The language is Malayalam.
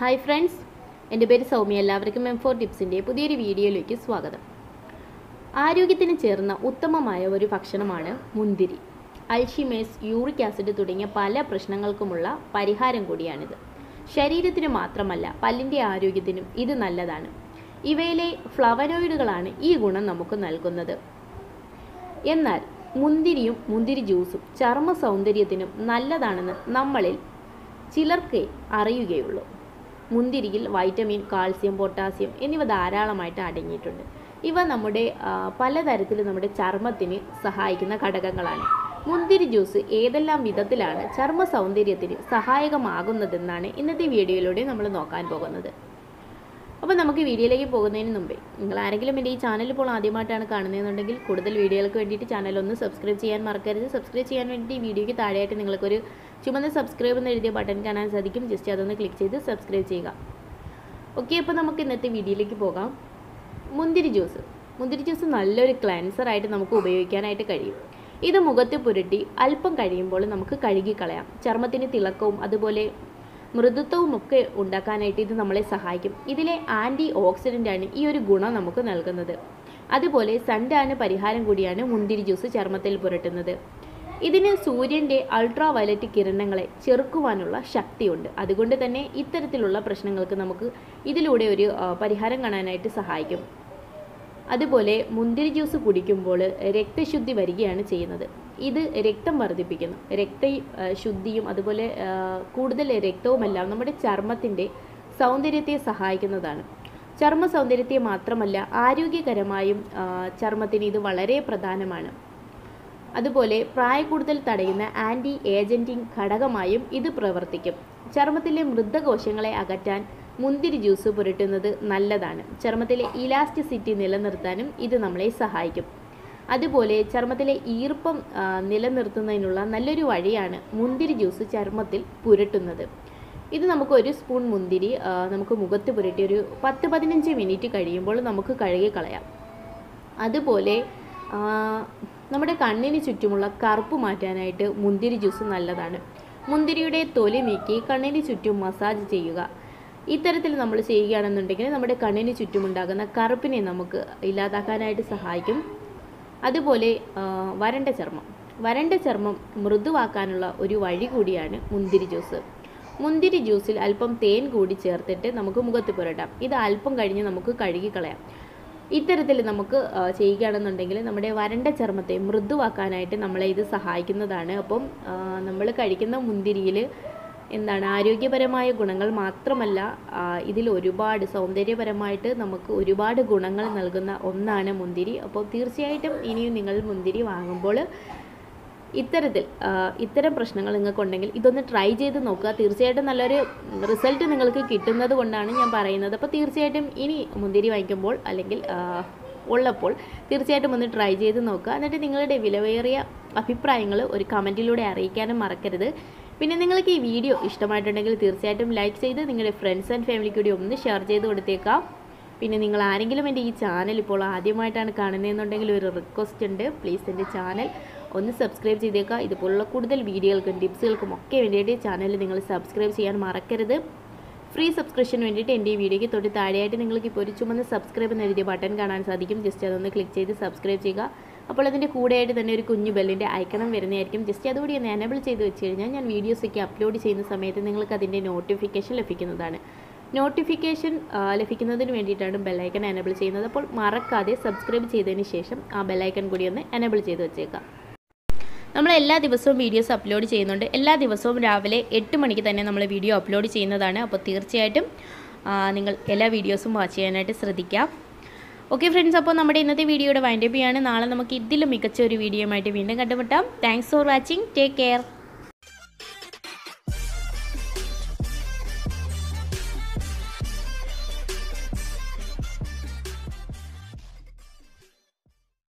ഹായ് ഫ്രണ്ട്സ് എന്റെ പേര് സൗമ്യ. എല്ലാവർക്കും എം ഫോർ ടിപ്സിന്റെ പുതിയൊരു വീഡിയോയിലേക്ക് സ്വാഗതം. ആരോഗ്യത്തിന് ചേർന്ന ഉത്തമമായ ഒരു ഭക്ഷണമാണ് മുന്തിരി. അൽഷിമേസ് യൂറിക് ആസിഡ് തുടങ്ങിയ പല പ്രശ്നങ്ങൾക്കുമുള്ള പരിഹാരം കൂടിയാണിത്. ശരീരത്തിന് മാത്രമല്ല പല്ലിന്റെ ആരോഗ്യത്തിനും ഇത് നല്ലതാണ്. ഇവയിലെ ഫ്ലവനോയിഡുകളാണ് ഈ ഗുണം നമുക്ക് നൽകുന്നത്. എന്നാൽ മുന്തിരിയും മുന്തിരി ജ്യൂസും ചർമ്മ സൗന്ദര്യത്തിനും നല്ലതാണെന്ന് നമ്മളിൽ ചിലർക്കേ അറിയുകയുള്ളൂ. മുന്തിരിയിൽ വൈറ്റമിൻ കാൽസ്യം പൊട്ടാസ്യം എന്നിവ ധാരാളമായിട്ട് അടങ്ങിയിട്ടുണ്ട്. ഇവ നമ്മുടെ പലതരത്തിൽ നമ്മുടെ ചർമ്മത്തിന് സഹായിക്കുന്ന ഘടകങ്ങളാണ്. മുന്തിരി ജ്യൂസ് ഏതെല്ലാം വിധത്തിലാണ് ചർമ്മ സൗന്ദര്യത്തിന് സഹായകമാകുന്നതെന്നാണ് ഇന്നത്തെ വീഡിയോയിലൂടെ നമ്മൾ നോക്കാൻ പോകുന്നത്. അപ്പോൾ നമുക്ക് വീഡിയോയിലേക്ക് പോകുന്നതിന് മുമ്പേ നിങ്ങൾ ആരെങ്കിലും എന്റെ ഈ ചാനൽ ഇപ്പോൾ ആദ്യമായിട്ടാണ് കാണുന്നതെന്നുണ്ടെങ്കിൽ കൂടുതൽ വീഡിയോകൾക്ക് വേണ്ടിയിട്ട് ചാനൽ ഒന്ന് സബ്സ്ക്രൈബ് ചെയ്യാൻ മറക്കരുത്. സബ്സ്ക്രൈബ് ചെയ്യാൻ വേണ്ടി വീഡിയോയ്ക്ക് താഴെയായിട്ട് നിങ്ങൾക്കൊരു ചുമന്ന സബ്സ്ക്രൈബ് എന്ന് എഴുതിയ ബട്ടൺ കാണാൻ സാധിക്കും. ജസ്റ്റ് അതൊന്ന് ക്ലിക്ക് ചെയ്ത് സബ്സ്ക്രൈബ് ചെയ്യുക. ഓക്കെ അപ്പോൾ നമുക്ക് ഇന്നത്തെ വീഡിയോയിലേക്ക് പോകാം. മുന്തിരി ജ്യൂസ് മുന്തിരി ജ്യൂസ് നല്ലൊരു ക്ലാൻസറായിട്ട് നമുക്ക് ഉപയോഗിക്കാനായിട്ട് കഴിയും. ഇത് മുഖത്ത് പുരട്ടി അല്പം കഴിയുമ്പോൾ നമുക്ക് കഴുകിക്കളയാം. ചർമ്മത്തിന് തിളക്കവും അതുപോലെ മൃദുത്വവും ഒക്കെ ഉണ്ടാക്കാനായിട്ട് ഇത് നമ്മളെ സഹായിക്കും. ഇതിലെ ആന്റി ഓക്സിഡന്റാണ് ഈ ഒരു ഗുണം നമുക്ക് നൽകുന്നത്. അതുപോലെ സൺടാന് പരിഹാരം കൂടിയാണ് മുന്തിരി ജ്യൂസ് ചർമ്മത്തിൽ പുരട്ടുന്നത്. ഇതിന് സൂര്യന്റെ അൾട്രാ വയലറ്റ് കിരണങ്ങളെ ചെറുക്കുവാനുള്ള ശക്തിയുണ്ട്. അതുകൊണ്ട് തന്നെ ഇത്തരത്തിലുള്ള പ്രശ്നങ്ങൾക്ക് നമുക്ക് ഇതിലൂടെ ഒരു പരിഹാരം കാണാനായിട്ട് സഹായിക്കും. അതുപോലെ മുന്തിരി ജ്യൂസ് കുടിക്കുമ്പോൾ രക്തശുദ്ധി വരികയാണ് ചെയ്യുന്നത്. ഇത് രക്തം വർദ്ധിപ്പിക്കുന്നു. രക്ത ശുദ്ധിയും അതുപോലെ കൂടുതൽ രക്തവുമെല്ലാം നമ്മുടെ ചർമ്മത്തിന്റെ സൗന്ദര്യത്തെ സഹായിക്കുന്നതാണ്. ചർമ്മ സൗന്ദര്യത്തെ മാത്രമല്ല ആരോഗ്യകരമായും ചർമ്മത്തിന് ഇത് വളരെ പ്രധാനമാണ്. അതുപോലെ പ്രായക്കൂടുതൽ തടയുന്ന ആന്റി ഏജന്റിംഗ് ഘടകമായും ഇത് പ്രവർത്തിക്കും. ചർമ്മത്തിലെ മൃദ്ധകോശങ്ങളെ അകറ്റാൻ മുന്തിരി ജ്യൂസ് പുരട്ടുന്നത് നല്ലതാണ്. ചർമ്മത്തിലെ ഇലാസ്റ്റിസിറ്റി നിലനിർത്താനും ഇത് നമ്മളെ സഹായിക്കും. അതുപോലെ ചർമ്മത്തിലെ ഈർപ്പം നിലനിർത്തുന്നതിനുള്ള നല്ലൊരു വഴിയാണ് മുന്തിരി ജ്യൂസ് ചർമ്മത്തിൽ പുരട്ടുന്നത്. ഇത് നമുക്ക് ഒരു സ്പൂൺ മുന്തിരി നമുക്ക് മുഖത്ത് പുരട്ടി ഒരു പത്ത് പതിനഞ്ച് മിനിറ്റ് കഴിയുമ്പോൾ നമുക്ക് കഴുകി കളയാം അതുപോലെ നമ്മുടെ കണ്ണിന് ചുറ്റുമുള്ള കറുപ്പ് മാറ്റാനായിട്ട് മുന്തിരി ജ്യൂസ് നല്ലതാണ്. മുന്തിരിയുടെ തൊലി നീക്കി കണ്ണിന് ചുറ്റും മസാജ് ചെയ്യുക. ഇത്തരത്തിൽ നമ്മൾ ചെയ്യുകയാണെന്നുണ്ടെങ്കിൽ നമ്മുടെ കണ്ണിന് ചുറ്റുമുണ്ടാകുന്ന കറുപ്പിനെ നമുക്ക് ഇല്ലാതാക്കാനായിട്ട് സഹായിക്കും. അതുപോലെ വരണ്ട ചർമ്മം. വരണ്ട ചർമ്മം മൃദുവാക്കാനുള്ള ഒരു വഴി കൂടിയാണ് മുന്തിരി ജ്യൂസ്. മുന്തിരി ജ്യൂസിൽ അല്പം തേൻ കൂടി ചേർത്തിട്ട് നമുക്ക് മുഖത്ത് പുരട്ടാം. ഇത് അല്പം കഴിഞ്ഞ് നമുക്ക് കഴുകിക്കളയാം. ഇത്തരത്തിൽ നമുക്ക് ചെയ്യുകയാണെന്നുണ്ടെങ്കിൽ നമ്മുടെ വരണ്ട ചർമ്മത്തെ മൃദുവാക്കാനായിട്ട് നമ്മളെ ഇത് സഹായിക്കുന്നതാണ്. അപ്പം നമ്മൾ കഴിക്കുന്ന മുന്തിരിയിൽ എന്താണ് ആരോഗ്യപരമായ ഗുണങ്ങൾ മാത്രമല്ല ഇതിൽ ഒരുപാട് സൗന്ദര്യപരമായിട്ട് നമുക്ക് ഒരുപാട് ഗുണങ്ങൾ നൽകുന്ന ഒന്നാണ് മുന്തിരി. അപ്പോൾ തീർച്ചയായിട്ടും ഇനിയും നിങ്ങൾ മുന്തിരി വാങ്ങുമ്പോൾ ഇത്തരത്തിൽ ഇത്തരം പ്രശ്നങ്ങൾ നിങ്ങൾക്കുണ്ടെങ്കിൽ ഇതൊന്ന് ട്രൈ ചെയ്ത് നോക്കുക. തീർച്ചയായിട്ടും നല്ലൊരു റിസൾട്ട് നിങ്ങൾക്ക് കിട്ടുന്നത് കൊണ്ടാണ് ഞാൻ പറയുന്നത്. അപ്പോൾ തീർച്ചയായിട്ടും ഇനി മുന്തിരി വാങ്ങിക്കുമ്പോൾ അല്ലെങ്കിൽ ഉള്ളപ്പോൾ തീർച്ചയായിട്ടും ഒന്ന് ട്രൈ ചെയ്ത് നോക്കുക. എന്നിട്ട് നിങ്ങളുടെ വിലവേറിയ അഭിപ്രായങ്ങൾ ഒരു കമന്റിലൂടെ അറിയിക്കാനും മറക്കരുത്. പിന്നെ നിങ്ങൾക്ക് ഈ വീഡിയോ ഇഷ്ടമായിട്ടുണ്ടെങ്കിൽ തീർച്ചയായിട്ടും ലൈക്ക് ചെയ്ത് നിങ്ങളുടെ ഫ്രണ്ട്സ് ആൻഡ് ഫാമിലിക്ക് കൂടി ഒന്ന് ഷെയർ ചെയ്ത് കൊടുത്തേക്കാം. പിന്നെ നിങ്ങൾ ആരെങ്കിലും എന്റെ ഈ ചാനൽ ഇപ്പോൾ ആദ്യമായിട്ടാണ് കാണുന്നതെന്നുണ്ടെങ്കിൽ ഒരു റിക്വസ്റ്റ് ഉണ്ട്. പ്ലീസ് എന്റെ ചാനൽ ഒന്ന് സബ്സ്ക്രൈബ് ചെയ്തേക്കുക ഇതുപോലുള്ള കൂടുതൽ വീഡിയോകൾക്കും ടിപ്സുകൾക്കും ഒക്കെ വേണ്ടിയിട്ട് ചാനൽ നിങ്ങൾ സബ്സ്ക്രൈബ് ചെയ്യാൻ മറക്കരുത്. ഫ്രീ സബ്സ്ക്രിപ്ഷന് വേണ്ടിയിട്ട് എന്റെ ഈ വീഡിയോയ്ക്ക് തൊട്ട് താഴെയായിട്ട് നിങ്ങൾക്ക് ഇപ്പോൾ ഒരു ചുമന്ന സബ്സ്ക്രൈബ് എന്ന് എഴുതിയ ബട്ടൺ കാണാൻ സാധിക്കും. ജസ്റ്റ് അതൊന്ന് ക്ലിക്ക് ചെയ്ത് സബ്സ്ക്രൈബ് ചെയ്യുക. അപ്പോൾ അതിന്റെ കൂടെയായിട്ട് തന്നെ ഒരു കുഞ്ഞു ബെല്ലിന്റെ ഐക്കണം വരുന്നതായിരിക്കും. ജസ്റ്റ് അതുകൂടി ഒന്ന് എനേബിൾ ചെയ്ത് വെച്ച് കഴിഞ്ഞാൽ ഞാൻ വീഡിയോസൊക്കെ അപ്ലോഡ് ചെയ്യുന്ന സമയത്ത് നിങ്ങൾക്ക് അതിന്റെ നോട്ടിഫിക്കേഷൻ ലഭിക്കുന്നതാണ്. നോട്ടിഫിക്കേഷൻ ലഭിക്കുന്നതിന് വേണ്ടിയിട്ടാണ് ബെല്ലൈക്കൺ എനേബിൾ ചെയ്യുന്നത്. അപ്പോൾ മറക്കാതെ സബ്സ്ക്രൈബ് ചെയ്തതിന് ശേഷം ആ ബെല്ലൈക്കൺ കൂടി ഒന്ന് എനേബിൾ ചെയ്ത് വെച്ചേക്കാം. നമ്മൾ എല്ലാ ദിവസവും വീഡിയോസ് അപ്ലോഡ് ചെയ്യുന്നുണ്ട്. എല്ലാ ദിവസവും രാവിലെ എട്ട് മണിക്ക് തന്നെ നമ്മൾ വീഡിയോ അപ്ലോഡ് ചെയ്യുന്നതാണ്. അപ്പോൾ തീർച്ചയായിട്ടും നിങ്ങൾ എല്ലാ വീഡിയോസും വാച്ച് ചെയ്യാനായിട്ട് ശ്രദ്ധിക്കാം. ഓക്കെ ഫ്രണ്ട്സ് അപ്പോൾ നമ്മുടെ ഇന്നത്തെ വീഡിയോയുടെ വൈൻഡപ്പ് ചെയ്യാണ്. നാളെ നമുക്ക് ഇതിലും മികച്ച ഒരു വീഡിയോ ആയിട്ട് വീണ്ടും കണ്ടുമുട്ടാം. Thanks for watching take care